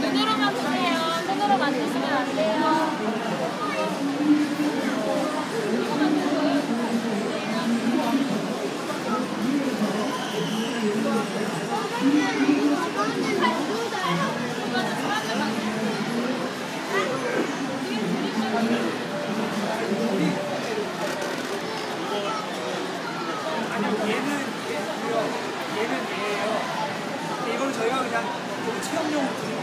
눈으로만 보세요. 손으로 만드시면 안 돼요. 얘는 얘는 로드